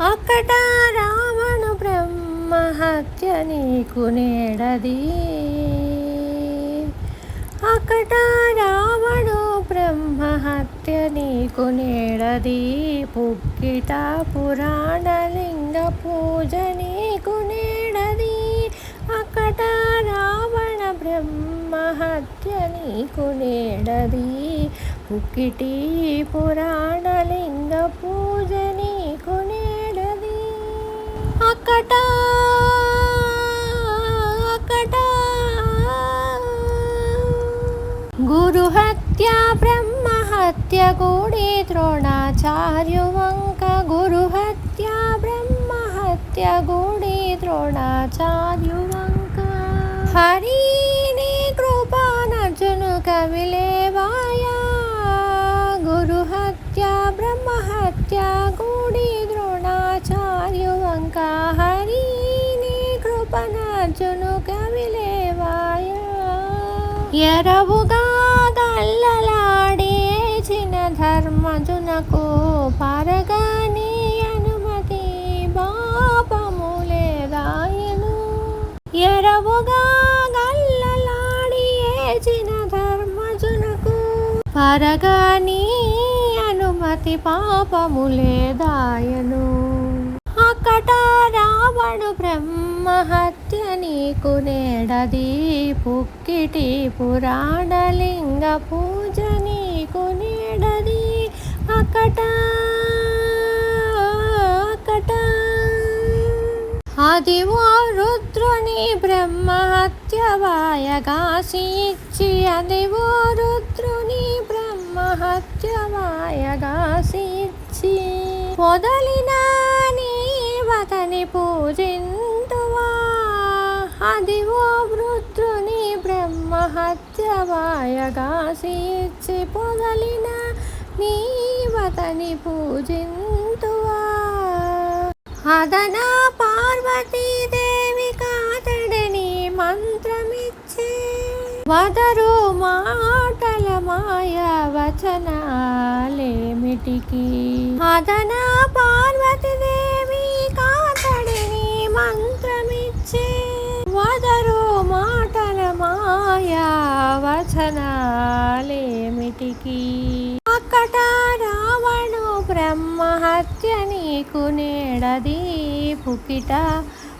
అక్కట రావణు బ్రహ్మ హత్య నీకు నేడది. అక్కట రావణు బ్రహ్మ హత్య నీకు నేడది. పుక్కిట పురాణలింగ పూజ నీకు నేడది. అక్కట రావణ బ్రహ్మ హత్య నీకు నేడది. పుక్కిటి పురాణలింగ పూజ అక్కట అక్కట గురు హత్య బ్రహ్మ హత్య గూడి ద్రోణాచార్యు వంక గురు హత్య బ్రహ్మ హత్య గూడి ద్రోణాచార్యు వంక హరిని కృపానర్జును కవిలేవాయా ఎరవుగా గల్లలాడేచిన ధర్మజునకు పరగాని అనుమతి బాపములేదాయను ఎరవుగా గల్లలాడేచిన ధర్మజునకు పరగాని అనుమతి పాపములేదాయను అక్కట రావణు బ్రహ్మ మహత్య నీకు నేడది. పుక్కిటి పురాణలింగ పూజ నీకు నేడది. అక్కట అకట. అది ఓ రుద్రుని బ్రహ్మహత్య వాయగాసి ఇచ్చి అది ఓ రుద్రుని బ్రహ్మహత్య వాయగాసి ఇచ్చి పొదలిన నీవతని పూజింతువా అది ఓ వృద్ధుని బ్రహ్మ హత్య పొదలిన నీవతని పూజింతువా. అదనా పార్వతీదేవి కాతడని మంత్రమిచ్చే. వదరు మాటల మాయ వచనాలేమిటికి. అదనా పార్వతీదేవి కాతడిని మంత్రమిచ్చే వదరు మాటల మాయ వచనాలేమిటికి అక్కట రావణు బ్రహ్మ హత్య నీకు నేడది. పుకిట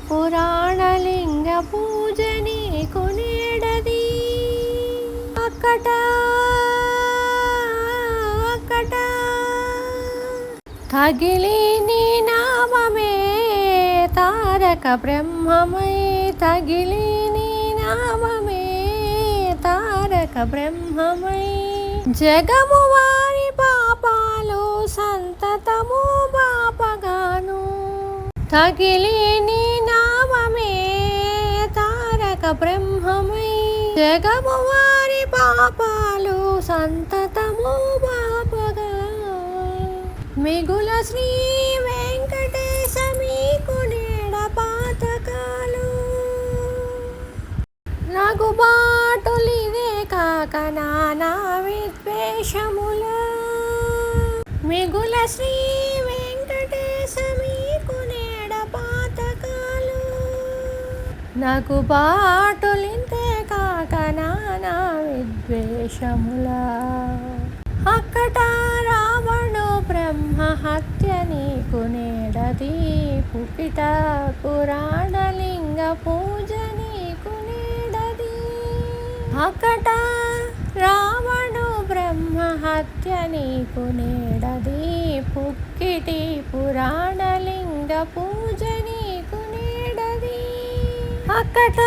పురాణలింగ పూజ నీకు నేడది. అక్కట అక్కట. తగిలి నీ నామమే తారక బ్రహ్మమై తగిలి నీ నామమే తారక బ్రహ్మమై. జగము వారి పాపాలు సంతతము బాపగాను తగిలిని నామమే తారక బ్రహ్మమై. జగము వారి పాపాలు సంతతము బాపగా మిగుల శ్రీ వెంకటేశ మీకు నీడ పాతకాలు. నగుబాటులిదే కాక నానా మిగుల శ్రీ వెంకటేశమీకునేడ పాతకాలు. నాకు పాటులింతే కాక నానా విద్వేషముల. అక్కట రావణు బ్రహ్మ హత్య నీకు నేడది పుకిట పురాణలింగ పూజ నీకు నేడది అక్కట బ్రహ్మ నీకు నేడది పుక్కిటి పురాణలింగ పూజ నీకు నేడది. అక్కట